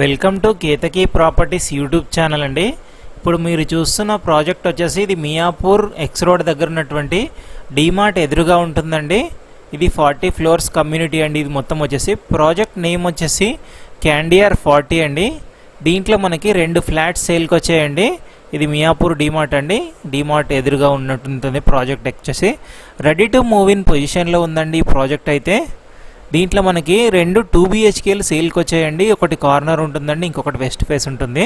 Welcome to Ketaki properties YouTube channel అండి. ఇప్పుడు మీరు చూస్తున్న ప్రాజెక్ట్ వచ్చేసి ఇది మియాపూర్ ఎక్స్ రోడ్ దగ్గర ఉన్నటువంటి డీమార్ట్ ఎదురుగా ఉంటుందండి. ఇది ఫార్టీ ఫ్లోర్స్ కమ్యూనిటీ అండి. ఇది మొత్తం వచ్చేసి ప్రాజెక్ట్ నేమ్ వచ్చేసి క్యాండియర్ ఫార్టీ అండి. దీంట్లో మనకి రెండు ఫ్లాట్స్ సేల్కి వచ్చాయండి. ఇది మియాపూర్ డీమార్ట్ అండి. డీమార్ట్ ఎదురుగా ఉన్నట్టుంటుంది ప్రాజెక్ట్ వచ్చేసి. రెడీ టు మూవ్ ఇన్ పొజిషన్లో ఉందండి ఈ ప్రాజెక్ట్ అయితే. దీంట్లో మనకి రెండు టూ బిహెచ్కేలు సేల్కి వచ్చాయండి. ఒకటి కార్నర్ ఉంటుందండి ఇంకొకటి వెస్ట్ ఫేస్ ఉంటుంది.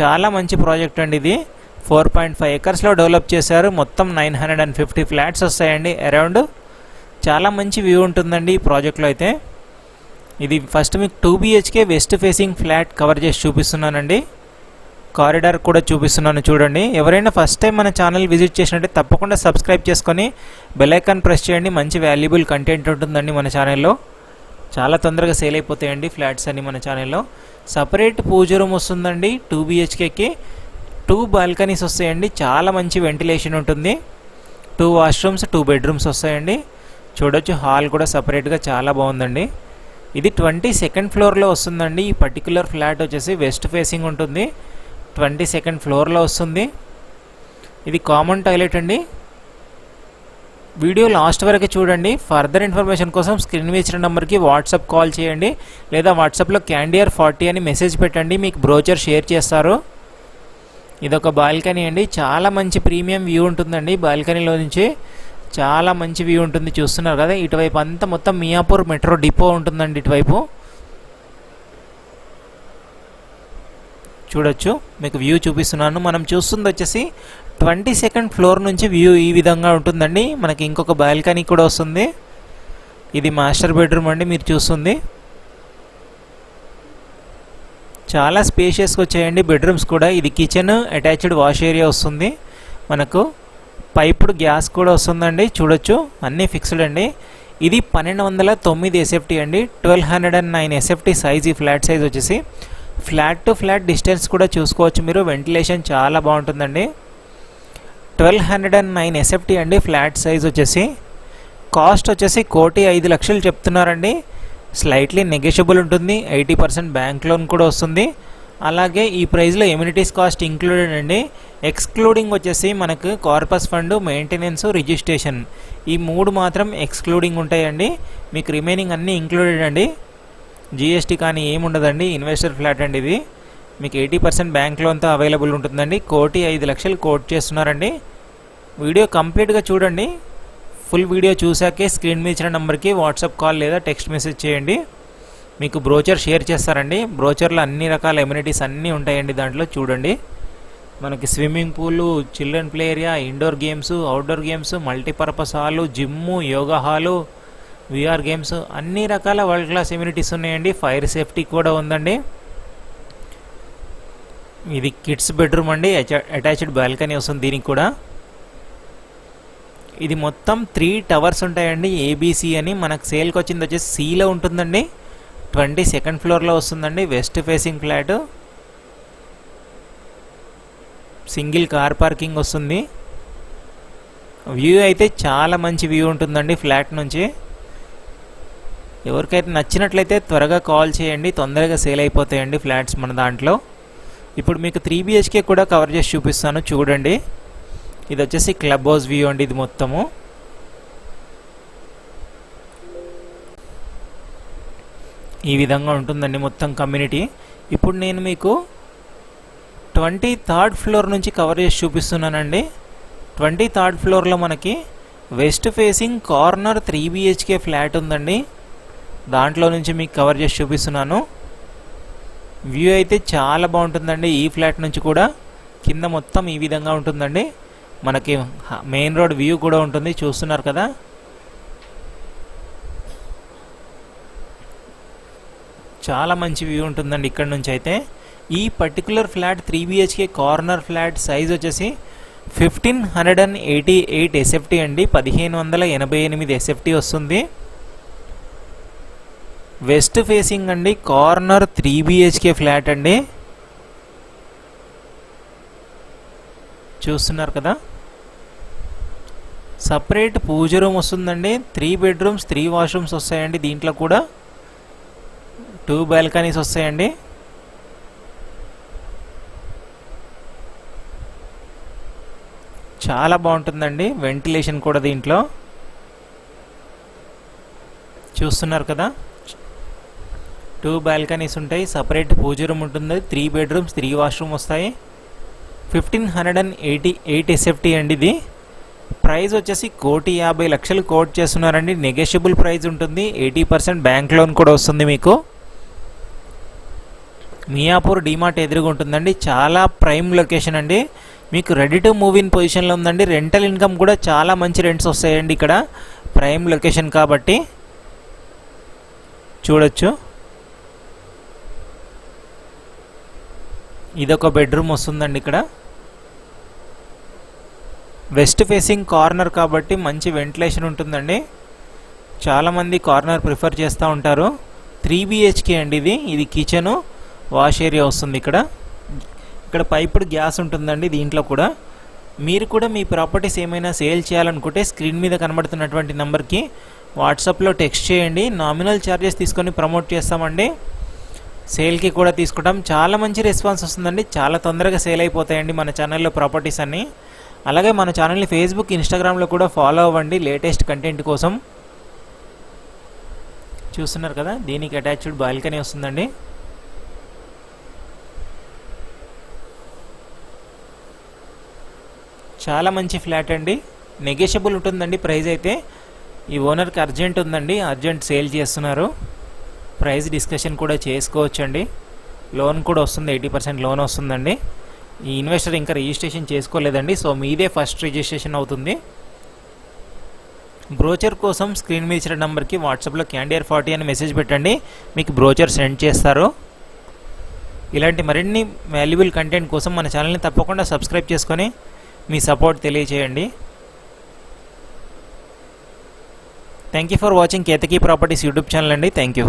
చాలా మంచి ప్రాజెక్ట్ అండి ఇది. ఫోర్ పాయింట్ ఫైవ్ ఎకర్స్లో డెవలప్ చేశారు. మొత్తం nine hundred and fifty flats వస్తాయండి అరౌండ్ చాలా మంచి వ్యూ ఉంటుందండి ఈ ప్రాజెక్ట్లో అయితే. ఇది ఫస్ట్ మీకు two BHK west facing flat cover చేసి చూపిస్తున్నానండి. కారిడార్ కూడా చూపిస్తున్నాను చూడండి. ఎవరైనా ఫస్ట్ టైం మన ఛానల్ విజిట్ చేసినట్టే తప్పకుండా సబ్స్క్రైబ్ చేసుకొని బెల్ ఐకాన్ ప్రెస్ చేయండి. మంచి వాల్యుబుల్ కంటెంట్ ఉంటుందండి మన ఛానల్లో చాలా తొందరగా సేల్ అయిపోతాయండి ఫ్లాట్స్ అన్ని మన ఛానల్లో సపరేట్ పూజ రూమ్ వస్తుందండి టూ బిహెచ్కేకి టూ బాల్కనీస్ వస్తాయండి చాలా మంచి వెంటిలేషన్ ఉంటుంది. టూ వాష్రూమ్స్ టూ బెడ్రూమ్స్ వస్తాయండి. చూడొచ్చు హాల్ కూడా సపరేట్గా చాలా బాగుందండి. ఇది ట్వంటీ సెకండ్ ఫ్లోర్లో వస్తుందండి. ఈ పర్టికులర్ ఫ్లాట్ వచ్చేసి వెస్ట్ ఫేసింగ్ ఉంటుంది. ట్వంటీ సెకండ్ ఫ్లోర్లో వస్తుంది. ఇది కామన్ టాయిలెట్ అండి. వీడియో లాస్ట్ వరకు చూడండి. ఫర్దర్ ఇన్ఫర్మేషన్ కోసం స్క్రీన్ మీద ఇచ్చిన నెంబర్కి వాట్సాప్ కాల్ చేయండి. లేదా వాట్సాప్లో క్యాండియర్ ఫార్టీ అని మెసేజ్ పెట్టండి. మీకు బ్రోచర్ షేర్ చేస్తారు. ఇదొక బాల్కనీ అండి. చాలా మంచి ప్రీమియం వ్యూ ఉంటుందండి బాల్కనీలో నుంచి. చాలా మంచి వ్యూ ఉంటుంది. చూస్తున్నారు కదా ఇటువైపు అంతా మొత్తం మియాపూర్ మెట్రో డిపో ఉంటుందండి ఇటువైపు. చూడొచ్చు. మీకు వ్యూ చూపిస్తున్నాను. మనం చూస్తుంది వచ్చేసి ట్వంటీ సెకండ్ ఫ్లోర్ నుంచి వ్యూ ఈ విధంగా ఉంటుందండి. మనకి ఇంకొక బాల్కనీ కూడా వస్తుంది. ఇది మాస్టర్ బెడ్రూమ్ అండి మీరు చూస్తుంది. చాలా స్పేషియస్గా వచ్చాయండి బెడ్రూమ్స్ కూడా. ఇది కిచెన్ అటాచ్డ్ వాష్ ఏరియా వస్తుంది. మనకు పైపుడు గ్యాస్ కూడా వస్తుందండి. చూడొచ్చు. అన్నీ ఫిక్స్డ్ అండి. ఇది పన్నెండు వందల తొమ్మిది ఎస్ఎఫ్టీ అండి. Twelve hundred and nine SFT size ఈ ఫ్లాట్ సైజ్ వచ్చేసి. ఫ్లాట్ టు ఫ్లాట్ డిస్టెన్స్ కూడా చూసుకోవచ్చు మీరు. వెంటిలేషన్ చాలా బాగుంటుందండి. Twelve hundred and nine SFT అండి ఫ్లాట్ సైజ్ వచ్చేసి. కాస్ట్ వచ్చేసి కోటి ఐదు లక్షలు చెప్తున్నారండి. స్లైట్లీ నెగెషియబుల్ ఉంటుంది. ఎయిటీ పర్సెంట్ బ్యాంక్ లోన్ కూడా వస్తుంది. అలాగే ఈ ప్రైస్లో ఎమ్యూనిటీస్ కాస్ట్ ఇంక్లూడెడ్ అండి. ఎక్స్క్లూడింగ్ వచ్చేసి మనకు కార్పస్ ఫండ్ మెయింటెనెన్స్ రిజిస్ట్రేషన్ ఈ మూడు మాత్రం ఎక్స్క్లూడింగ్ ఉంటాయండి. మీకు రిమైనింగ్ అన్నీ ఇంక్లూడెడ్ అండి. జిఎస్టీ కానీ ఏముండదండి. ఇన్వెస్టర్ ఫ్లాట్ అండి ఇది. మీకు ఎయిటీ పర్సెంట్ బ్యాంక్ లోన్తో అవైలబుల్ ఉంటుందండి. కోటి ఐదు లక్షలు కోట్ చేస్తున్నారండి. వీడియో కంప్లీట్గా చూడండి. ఫుల్ వీడియో చూసాకే స్క్రీన్ మీద ఇచ్చిన నెంబర్కి వాట్సాప్ కాల్ లేదా టెక్స్ట్ మెసేజ్ చేయండి. మీకు బ్రోచర్ షేర్ చేస్తారండి. బ్రోచర్లో అన్ని రకాల ఎమ్యూనిటీస్ అన్నీ ఉంటాయండి దాంట్లో చూడండి. మనకి swimming pool children play area indoor games outdoor games multipurpose hall gym yoga hall VR games అన్ని రకాల వరల్డ్ క్లాస్ ఇమ్యూనిటీస్ ఉన్నాయండి. ఫైర్ సేఫ్టీ కూడా ఉందండి. ఇది కిడ్స్ బెడ్రూమ్ అండి. అటాచ్డ్ బాల్కనీ వస్తుంది దీనికి కూడా. ఇది మొత్తం త్రీ టవర్స్ ఉంటాయండి. ఏబీసీ అని మనకు సేల్కి వచ్చింది వచ్చేసి సీలో ఉంటుందండి. ట్వంటీ సెకండ్ ఫ్లోర్లో వస్తుందండి. West facing flat single car parking వస్తుంది. వ్యూ అయితే చాలా మంచి వ్యూ ఉంటుందండి ఫ్లాట్ నుంచి. ఎవరికైతే నచ్చినట్లయితే త్వరగా కాల్ చేయండి తొందరగా సేల్ అయిపోతాయండి ఫ్లాట్స్ మన దాంట్లో. ఇప్పుడు మీకు త్రీ బిహెచ్కే కూడా కవర్ చేసి చూపిస్తాను చూడండి. ఇది వచ్చేసి క్లబ్ హౌస్ వ్యూ అండి ఇది మొత్తము. ఈ విధంగా ఉంటుందండి మొత్తం కమ్యూనిటీ ఇప్పుడు నేను మీకు ట్వంటీ థర్డ్ ఫ్లోర్ నుంచి కవర్ చేసి చూపిస్తున్నానండి. ట్వంటీ థర్డ్ ఫ్లోర్లో మనకి west facing corner three BHK flat ఉందండి. దాంట్లో నుంచి మీకు కవర్ చేసి చూపిస్తున్నాను. వ్యూ అయితే చాలా బాగుంటుందండి. ఈ ఫ్లాట్ నుంచి కూడా కింద మొత్తం ఈ విధంగా ఉంటుందండి. మనకి మెయిన్ రోడ్ వ్యూ కూడా ఉంటుంది. చూస్తున్నారు కదా? చాలా మంచి వ్యూ ఉంటుందండి ఇక్కడ నుంచి అయితే. ఈ particular flat three BHK corner flat size వచ్చేసి fifteen hundred and eighty eight SFT అండి. పదిహేను వందల ఎనభై ఎనిమిది ఎస్ఎఫ్టీ వస్తుంది. వెస్ట్ ఫేసింగ్ అండి కార్నర్ త్రీ బిహెచ్కే ఫ్లాట్ అండి. చూస్తున్నారు కదా. సపరేట్ పూజ రూమ్ వస్తుందండి త్రీ బెడ్రూమ్స్ త్రీ వాష్రూమ్స్ వస్తాయండి దీంట్లో కూడా. టూ బాల్కనీస్ వస్తాయండి. చాలా బాగుంటుందండి వెంటిలేషన్ కూడా దీంట్లో. చూస్తున్నారు కదా. టూ బాల్కనీస్ ఉంటాయి సపరేట్ పూజ రూమ్ ఉంటుంది త్రీ బెడ్రూమ్స్ త్రీ వాష్రూమ్ వస్తాయి. Fifteen hundred and eighty eight SFT అండి ఇది. ప్రైస్ వచ్చేసి కోటి యాభై లక్షలు కోట్ చేస్తున్నారండి. నెగోషియబుల్ ప్రైస్ ఉంటుంది. ఎయిటీ పర్సెంట్ బ్యాంక్ లోన్ కూడా వస్తుంది మీకు. మియాపూర్ డిమార్ట్ ఎదురుగా ఉంటుందండి. చాలా ప్రైమ్ లొకేషన్ అండి. మీకు రెడీ టు మూవ్ ఇన్ పొజిషన్లో ఉందండి. రెంటల్ ఇన్కమ్ కూడా చాలా మంచి రెంట్స్ వస్తాయండి ఇక్కడ. ప్రైమ్ లొకేషన్ కాబట్టి. చూడొచ్చు. ఇదొక బెడ్రూమ్ వస్తుందండి ఇక్కడ. వెస్ట్ ఫేసింగ్ కార్నర్ కాబట్టి మంచి వెంటిలేషన్ ఉంటుందండి. చాలామంది కార్నర్ ప్రిఫర్ చేస్తూ ఉంటారు. త్రీ బిహెచ్కే అండి ఇది. ఇది కిచెను వాష్ ఏరియా వస్తుంది ఇక్కడ. ఇక్కడ పైపుడ్ గ్యాస్ ఉంటుందండి దీంట్లో కూడా. మీరు కూడా మీ ప్రాపర్టీస్ ఏమైనా సేల్ చేయాలనుకుంటే స్క్రీన్ మీద కనబడుతున్నటువంటి నెంబర్కి వాట్సాప్లో టెక్స్ట్ చేయండి. నామినల్ ఛార్జెస్ తీసుకొని ప్రమోట్ చేస్తామండి. సేల్కి కూడా తీసుకుంటాం. చాలా మంచి రెస్పాన్స్ వస్తుందండి. చాలా తొందరగా సేల్ అయిపోతాయండి మన ఛానల్లో ప్రాపర్టీస్ అన్నీ. అలాగే మన ఛానల్ని ఫేస్బుక్ ఇన్స్టాగ్రామ్లో కూడా ఫాలో అవ్వండి లేటెస్ట్ కంటెంట్ కోసం. చూస్తున్నారు కదా దీనికి అటాచ్డ్ బాల్కనీ వస్తుందండి. చాలా మంచి ఫ్లాట్ అండి. నెగోషియబుల్ ఉంటుందండి ప్రైస్ అయితే. ఈ ఓనర్కి అర్జెంట్ ఉందండి. అర్జెంట్ సేల్ చేస్తున్నారు. ప్రైస్ డిస్కషన్ కూడా చేసుకోవచ్చండి. లోన్ కూడా వస్తుంది ఎయిటీ పర్సెంట్ లోన్ వస్తుందండి. ఈ ఇన్వెస్టర్ ఇంకా రిజిస్ట్రేషన్ చేసుకోలేదండి సో మీదే ఫస్ట్ రిజిస్ట్రేషన్ అవుతుంది. బ్రోచర్ కోసం స్క్రీన్ మీద ఇచ్చిన నెంబర్కి వాట్సాప్లో క్యాండియర్ ఫార్టీ అని మెసేజ్ పెట్టండి మీకు బ్రోచర్ సెండ్ చేస్తారు. ఇలాంటి మరిన్ని వాల్యుబుల్ కంటెంట్ కోసం మన ఛానల్ని తప్పకుండా సబ్స్క్రైబ్ చేసుకొని మీ సపోర్ట్ తెలియచేయండి. Thank you for watching Ketaki properties YouTube channel అండి థ్యాంక్ యూ.